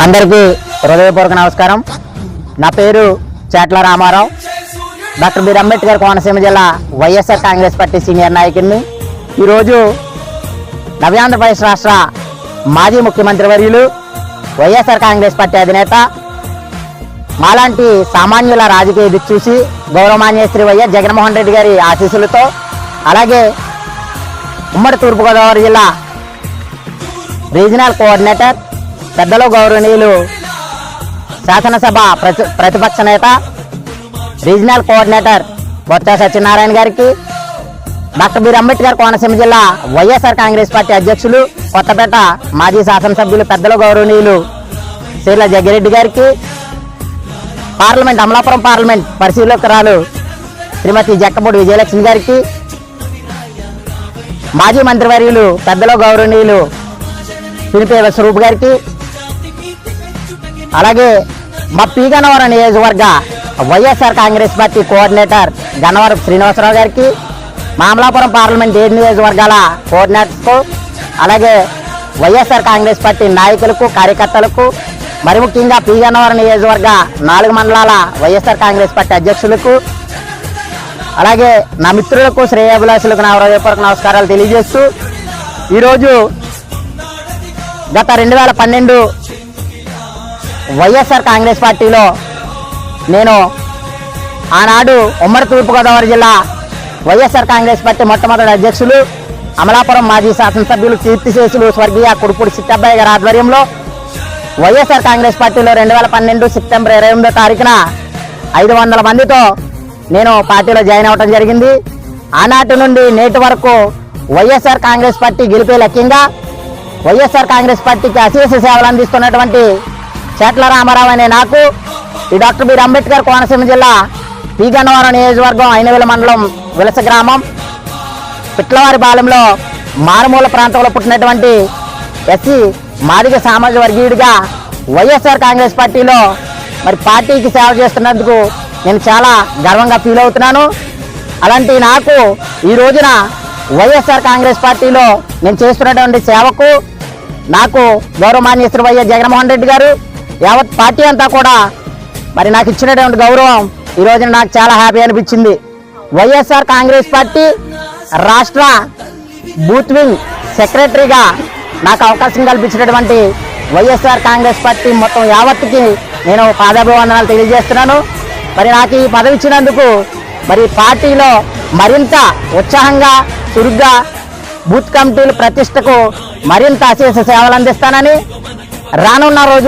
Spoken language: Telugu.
అందరికీ హృదయపూర్వక నమస్కారం. నా పేరు Chetla Ramarao. Doctor B R Ambedkar Konaseema జిల్లా వైఎస్ఆర్ కాంగ్రెస్ పార్టీ సీనియర్ నాయకుడిని. ఈరోజు నవ్యాంధ్రప్రదేశ్ రాష్ట్ర మాజీ ముఖ్యమంత్రి వర్యులు వైఎస్ఆర్ కాంగ్రెస్ పార్టీ అధినేత మాలాంటి సామాన్యుల రాజకీయ దిక్కు చూసి గౌరవమాన్య శ్రీ వైఎస్ జగన్మోహన్ రెడ్డి గారి ఆశీస్సులతో అలాగే ఉమ్మడి తూర్పుగోదావరి జిల్లా రీజనల్ కోఆర్డినేటర్ పెద్దలు గౌరవనీయులు శాసనసభ ప్రతి ప్రతిపక్ష నేత రీజనల్ కోఆర్డినేటర్ బొత్స సత్యనారాయణ గారికి డాక్టర్ బీర్ అంబేద్కర్ కోనసీమ జిల్లా వైఎస్ఆర్ కాంగ్రెస్ పార్టీ అధ్యక్షులు కొత్తపేట మాజీ శాసనసభ్యులు పెద్దలు గౌరవనీయులు శ్రీల జగ్గిరెడ్డి గారికి పార్లమెంట్ అమలాపురం పార్లమెంట్ పరిశీలకురాలు శ్రీమతి జక్కపూడి విజయలక్ష్మి గారికి మాజీ మంత్రివర్యులు పెద్దలో గౌరవనీయులు పిలిపే స్వరూప్ గారికి అలాగే మా పి గన్నవరం నియోజకవర్గ YSR Congress party coordinator Gannavaram Srinivasarao గారికి మామలాపురం పార్లమెంట్ ఏడు నియోజకవర్గాల కోఆర్డినేటర్స్కు అలాగే వైఎస్ఆర్ కాంగ్రెస్ పార్టీ నాయకులకు కార్యకర్తలకు మరి ముఖ్యంగా పి గన్నవరం నియోజకవర్గ నాలుగు మండలాల వైఎస్ఆర్ కాంగ్రెస్ పార్టీ అధ్యక్షులకు అలాగే నా మిత్రులకు శ్రేయాభిలాషులకు నా హృదయపూర్వక నమస్కారాలు తెలియజేస్తూ ఈరోజు గత రెండు వేల పన్నెండు వైఎస్ఆర్ కాంగ్రెస్ పార్టీలో నేను ఆనాడు ఉమ్మడి తూర్పుగోదావరి జిల్లా వైఎస్ఆర్ కాంగ్రెస్ పార్టీ మొట్టమొదటి అధ్యక్షులు అమలాపురం మాజీ శాసనసభ్యులు కీర్తిశేషులు స్వర్గీయ కుడుపూడి సిట్టబ్బాయి గారి ఆధ్వర్యంలో వైఎస్ఆర్ కాంగ్రెస్ పార్టీలో రెండు వేల పన్నెండు సెప్టెంబర్ ఇరవై ఎనిమిదో తారీఖున ఐదు వందల మందితో నేను పార్టీలో జాయిన్ అవ్వడం జరిగింది. ఆనాటి నుండి నేటి వరకు వైఎస్ఆర్ కాంగ్రెస్ పార్టీ గెలిపే లక్ష్యంగా వైఎస్ఆర్ కాంగ్రెస్ పార్టీకి అశేష సేవలు అందిస్తున్నటువంటి చేట్ల రామారావు అనే నాకు ఈ డాక్టర్ బీర్ అంబేద్కర్ కోనసీమ జిల్లా పీగన్నవరం నియోజకవర్గం ఐనవేల మండలం విలస గ్రామం. పిట్లవారి పాలెంలో మారుమూల ప్రాంతంలో పుట్టినటువంటి ఎస్సీ మాదిగ సామాజిక వర్గీయుడిగా వైఎస్ఆర్ కాంగ్రెస్ పార్టీలో మరి పార్టీకి సేవ చేస్తున్నందుకు నేను చాలా గర్వంగా ఫీల్ అవుతున్నాను. అలాంటి నాకు ఈ రోజున వైఎస్ఆర్ కాంగ్రెస్ పార్టీలో నేను చేస్తున్నటువంటి సేవకు నాకు గౌరవమాన్య శ్రీ వైఎస్ జగన్మోహన్ రెడ్డి గారు యావత్ పార్టీ అంతా కూడా మరి నాకు ఇచ్చినటువంటి గౌరవం ఈ రోజున నాకు చాలా హ్యాపీ అనిపించింది. వైఎస్ఆర్ కాంగ్రెస్ పార్టీ రాష్ట్ర బూత్ వింగ్ సెక్రటరీగా నాకు అవకాశం కల్పించినటువంటి వైఎస్ఆర్ కాంగ్రెస్ పార్టీ మొత్తం యావత్తుకి నేను పాదాభివందనాలు తెలియజేస్తున్నాను. మరి నాకు ఈ పదవి ఇచ్చినందుకు మరి పార్టీలో మరింత ఉత్సాహంగా చురుగ్గా బూత్ కమిటీల ప్రతిష్టకు మరింత అశేష సేవలు అందిస్తానని రానున్న రోజు